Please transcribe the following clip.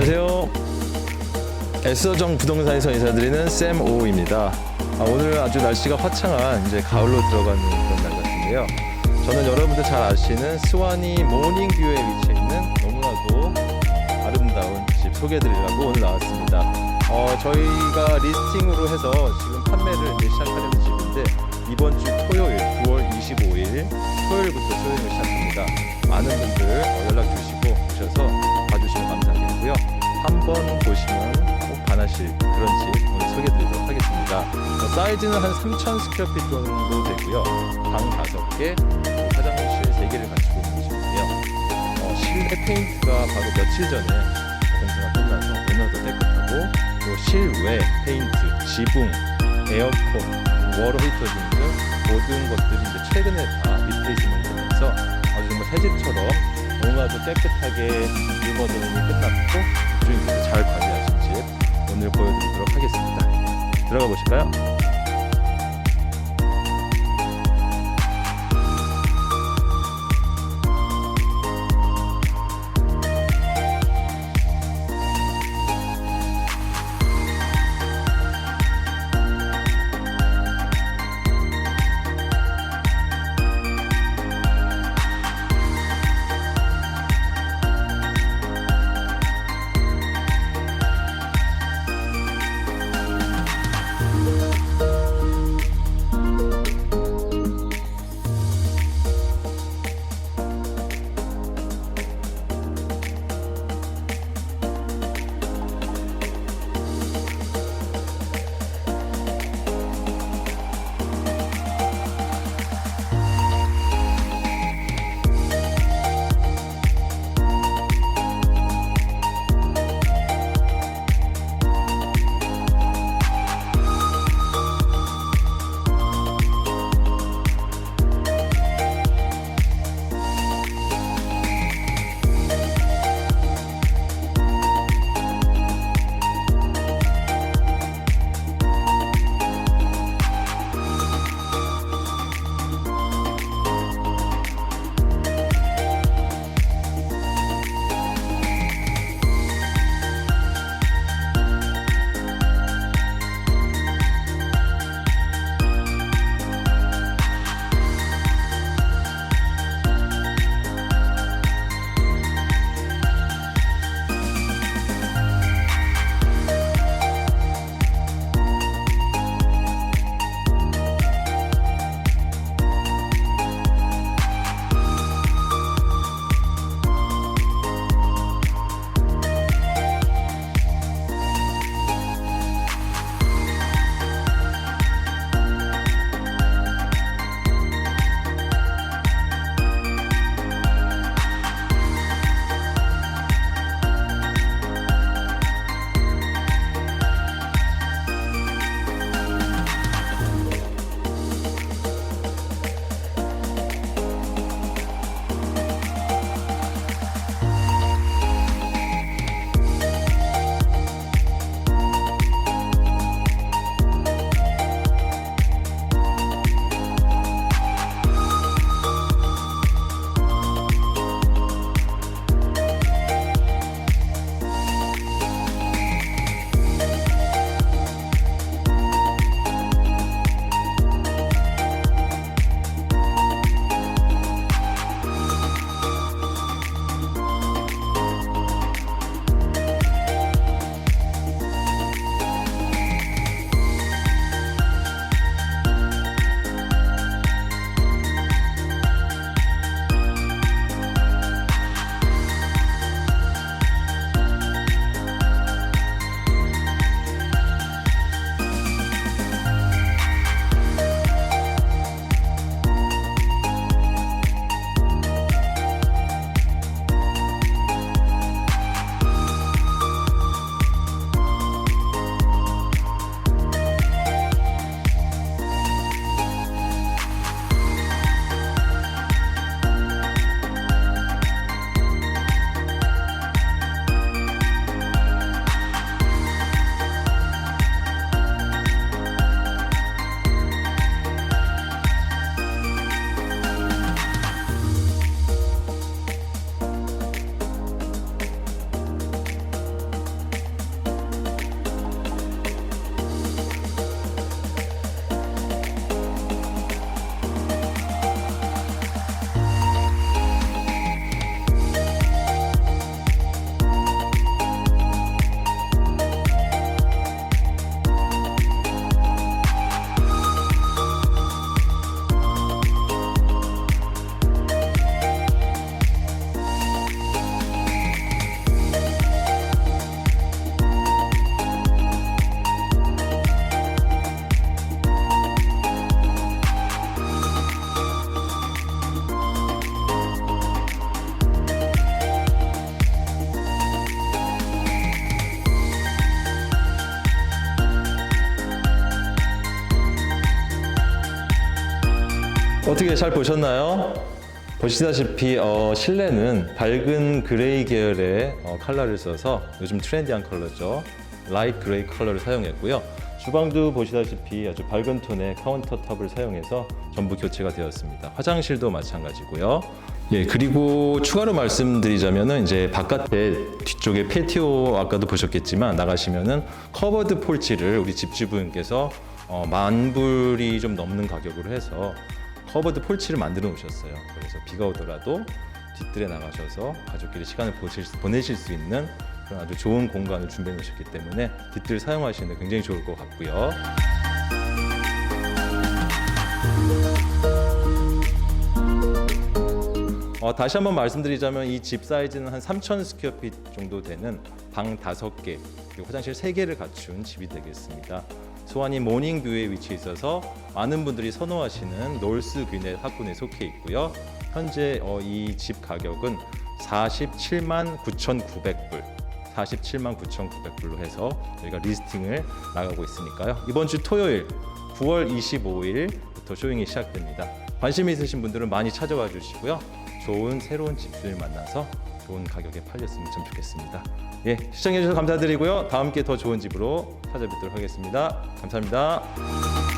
안녕하세요. 에서정 부동산에서 인사드리는 샘 오입니다. 아, 오늘 아주 날씨가 화창한 이제 가을로 들어가는 그런 날 같은데요. 저는 여러분들 잘 아시는 스와니 모닝뷰에 위치해 있는 너무나도 아름다운 집 소개해드리려고 오늘 나왔습니다. 어, 저희가 리스팅으로 해서 지금 판매를 이제 시작하려는 집인데 이번 주 토요일 9월 25일 토요일부터 쇼잉을 시작합니다. 많은 분들 어, 연락 주시고 한번 보시면 꼭 반하실 그런지 오늘 소개해 드리도록 하겠습니다. 어, 사이즈는 한 3,000 스퀘어핏 정도 되고요. 방 5개, 화장실 3개를 갖추고 계시고요. 어, 실내 페인트가 바로 며칠 전에 공사가 끝나서 오늘도 깨끗하고 또 실외 페인트, 지붕, 에어컨, 워터 히터 등등 모든 것들이 이제 최근에 다 리페이징을 되면서 아주 정말 새집처럼 너무나도 깨끗하게 리모델링이 끝났고 주인분들 잘 관리하신 집 오늘 보여드리도록 하겠습니다. 들어가 보실까요? 어떻게 잘 보셨나요? 보시다시피 어, 실내는 밝은 그레이 계열의 어, 컬러를 써서 요즘 트렌디한 컬러죠. 라이트 그레이 컬러를 사용했고요. 주방도 보시다시피 아주 밝은 톤의 카운터탑을 사용해서 전부 교체가 되었습니다. 화장실도 마찬가지고요. 예, 그리고 추가로 말씀드리자면은 이제 바깥에 뒤쪽에 패티오 아까도 보셨겠지만 나가시면은 커버드 폴치를 우리 집주부님께서 어, 만 불이 좀 넘는 가격으로 해서 커버드 폴치를 만들어 놓으셨어요. 그래서 비가 오더라도 뒤뜰에 나가셔서 가족끼리 시간을 보실 수- 보내실 수 있는 그런 아주 좋은 공간을 준비해 놓으셨기 때문에 뒤뜰 사용하시는 데 굉장히 좋을 것 같고요. 어, 다시 한번 말씀드리자면 이 집 사이즈는 한 3,000 스퀘어핏 정도 되는 방 5개 그리고 화장실 3개를 갖춘 집이 되겠습니다. 소환이 모닝뷰에 위치해 있어서 많은 분들이 선호하시는 놀스 귀넷 학군에 속해 있고요. 현재 어, 이집 가격은 47만 9,900불 47만 9,900불로 해서 저희가 리스팅을 나가고 있으니까요. 이번 주 토요일 9월 25일부터 쇼잉이 시작됩니다. 관심 있으신 분들은 많이 찾아와 주시고요. 좋은 새로운 집들 만나서 좋은 가격에 팔렸으면 참 좋겠습니다. 예, 시청해 주셔서 감사드리고요. 다음 기회 더 좋은 집으로 찾아뵙도록 하겠습니다. 감사합니다.